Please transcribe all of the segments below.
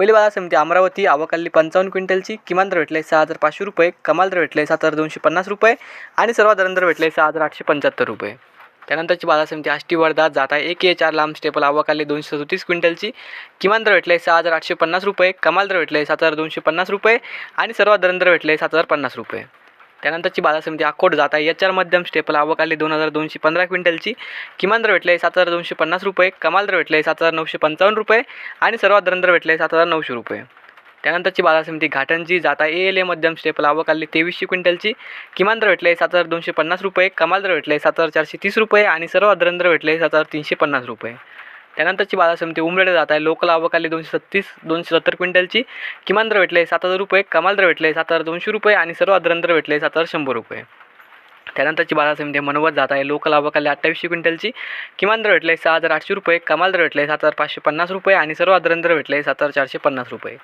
पहिली बाजार समिती अमरावती आवकाली पंचावन्न क्विंटलची किमान दर भेटले सहा हजार पाचशे रुपये कमाल दर भेटले सात हजार दोनशे पन्नास रुपये आणि सर्वात दर दर भेटले सहा हजार आठशे पंच्याहत्तर रुपये. त्यानंतरची बाजार समिती आष्टी वर्धा जात आहे एक ए चार लांब स्टेपल आवकाली दोनशे सदतीस क्विंटलची किमान दर भेटले सहा हजार आठशे पन्नास रुपये कमाल दर भेटले सात हजार दोनशे पन्नास रुपये आणि सर्वात दर दर भेटले सात हजार पन्नास रुपये. त्यानंतरची बाजार समिती अकोट जात आहे. एच आर मध्यम स्टेपल अवकाली दोन हजार दोनशे पंधरा क्विंटलची. किमान दर भेटले सात हजार दोनशे पन्नास रुपये कमाल दर भेटले सात हजार नऊशे पंचावन्न रुपये आणि सर्वात दर भेटले सात हजार नऊशे रुपये. त्यानंतरची बाजार समिती घाटंची जाता ए एल ए मध्यम स्टेपल आवकाली तेवीसशे क्विंटलची. किमान दर भेटले सात हजार दोनशे पन्नास रुपये कमाल दर भेटले सात हजार चारशे तीस रुपये आणि सर्वात दर भेटले सात हजार तीनशे पन्नास रुपये. त्यानंतरची बाजार समिती उमरेडे जात आहे. लोकल आवकाली दोनशे सत्तीस दोनशे सत्तर क्विंटलची किमान दर भेटले सात हजार रुपये कमाल दर भेटले सात हजार दोनशे रुपये आणि सर्व दर भेटले सात हजार शंभर रुपये. त्यानंतरची बाजार समिती मनोवत जात आहे. लोकल आवकाली अठ्ठावीसशे क्विंटलची किमान दर भेटले सहा हजार आठशे रुपये कमाल दर भेटले सात हजार पाचशे पन्नास रुपये आणि सर्व दर भेटले सात हजार चारशे पन्नास रुपये.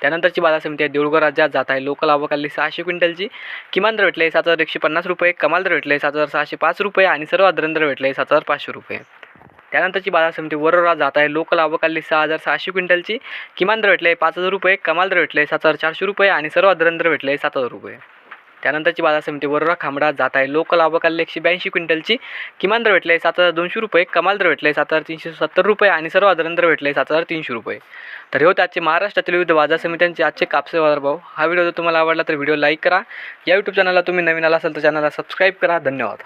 त्यानंतरची बाजार समिती आहे. देऊळगाव राज्यात जात आहे. लोकल आवकाली सहाशे क्विंटलची किमान दर भेटले सात हजार एकशे पन्नास रुपये कमाल दर भेटले सात हजार सहाशे पाच रुपये आणि सर्व दर भेटले सात हजार पाचशे रुपये. त्यानंतरची बाजार समिती वरोरा जात आहे. लोकल आवकाली सहा हजार सहाशे क्विंटलची. किमान दर भेटले पाच हजार रुपये. कमाल दर भेटले सात हजार चारशे रुपये आणि सर्वात दर भेटले सात हजार रुपये. त्यानंतरची बाजार समिती वरोरा खांबडा जात आहे. लोकल आवकाली एकशे ब्याऐंशी क्विंटलची. किमान दर भेटले सात हजार दोनशे रुपये. कमाल दर भेटले सात हजार तीनशे सत्तर रुपये आणि सर्वात दर भेटले सात हजार तीनशे रुपये. तर हे होते आजचे महाराष्ट्रातील विविध बाजार समित्यांचे आजचे कापसे बाजारभाव हा व्हिडिओ जर तुम्हाला आवडला तर व्हिडिओ लाईक करा. या यूट्यूब चॅनलला तुम्ही नवीन आला असाल तर चॅनलला सबस्क्राईब करा. धन्यवाद.